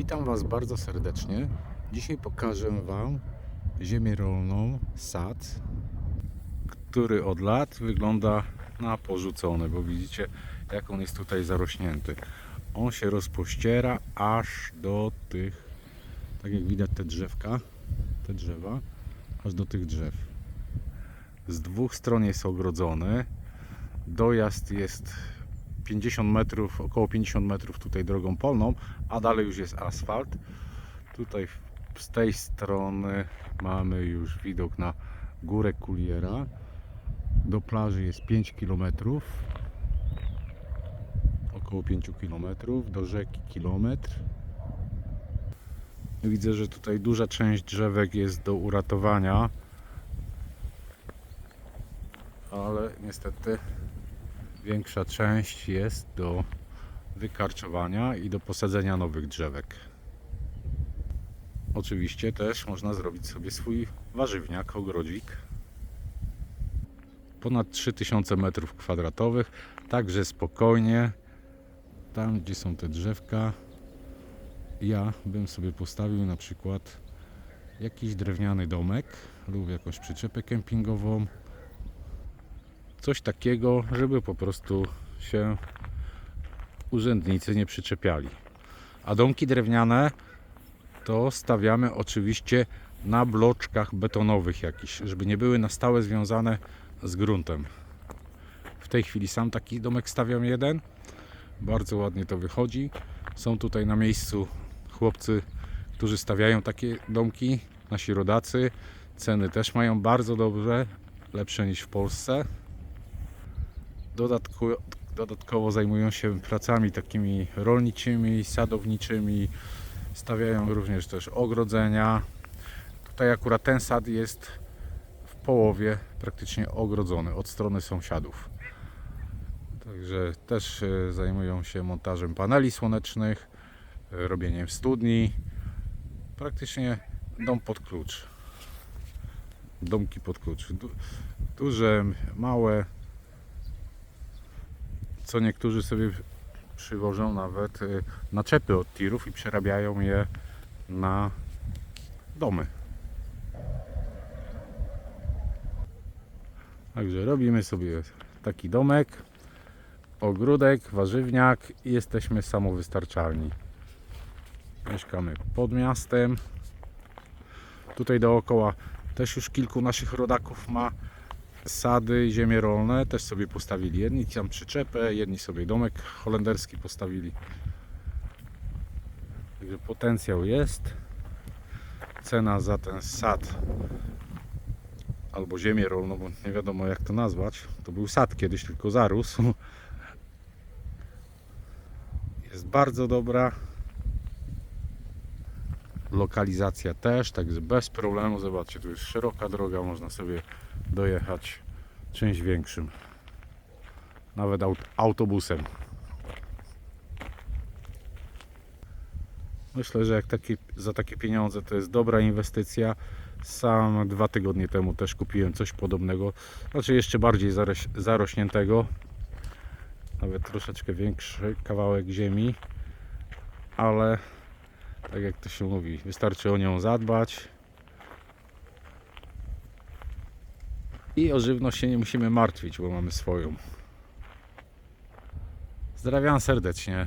Witam Was bardzo serdecznie. Dzisiaj pokażę Wam ziemię rolną, sad, który od lat wygląda na porzucony, bo widzicie jak on jest tutaj zarośnięty. On się rozpościera aż do tych, tak jak widać te drzewka, te drzewa, aż do tych drzew. Z dwóch stron jest ogrodzony. Dojazd jest 50 metrów, około 50 metrów tutaj drogą polną, a dalej już jest asfalt. Tutaj z tej strony mamy już widok na górę Kuliera. Do plaży jest 5 km. Około 5 km. Do rzeki kilometr. Widzę, że tutaj duża część drzewek jest do uratowania. Ale niestety większa część jest do wykarczowania i do posadzenia nowych drzewek. Oczywiście też można zrobić sobie swój warzywniak, ogrodzik. Ponad 3000 m2, także spokojnie. Tam, gdzie są te drzewka, ja bym sobie postawił na przykład jakiś drewniany domek lub jakąś przyczepę kempingową coś takiego, żeby po prostu się urzędnicy nie przyczepiali. A domki drewniane to stawiamy oczywiście na bloczkach betonowych jakiś, żeby nie były na stałe związane z gruntem. W tej chwili sam taki domek stawiam jeden. Bardzo ładnie to wychodzi. Są tutaj na miejscu chłopcy, którzy stawiają takie domki, nasi rodacy. Ceny też mają bardzo dobrze, lepsze niż w Polsce. Dodatku, dodatkowo zajmują się pracami takimi rolniczymi, sadowniczymi. Stawiają również też ogrodzenia. Tutaj akurat ten sad jest w połowie praktycznie ogrodzony od strony sąsiadów. Także też e, zajmują się montażem paneli słonecznych, e, robieniem studni. Praktycznie dom pod klucz. Domki pod klucz. Du- Duże, małe, co niektórzy sobie przywożą nawet y, naczepy od tirów i przerabiają je na domy. Także robimy sobie taki domek, ogródek, warzywniak i jesteśmy samowystarczalni. Mieszkamy pod miastem. Tutaj dookoła też już kilku naszych rodaków ma sady, ziemie rolne też sobie postawili. Jedni tam przyczepę, jedni sobie domek holenderski postawili. Także potencjał jest. Cena za ten sad albo ziemię rolną, bo nie wiadomo jak to nazwać. To był sad kiedyś, tylko zarósł. Jest bardzo dobra. Lokalizacja też, także bez problemu. Zobaczcie, tu jest szeroka droga, można sobie dojechać czymś większym. Nawet aut autobusem. Myślę, że jak za takie pieniądze to jest dobra inwestycja. Sam dwa tygodnie temu też kupiłem coś podobnego, znaczy jeszcze bardziej zaroś, zarośniętego. Nawet troszeczkę większy kawałek ziemi, ale tak jak to się mówi, wystarczy o nią zadbać. I o żywność się nie musimy martwić, bo mamy swoją. Pozdrawiam serdecznie.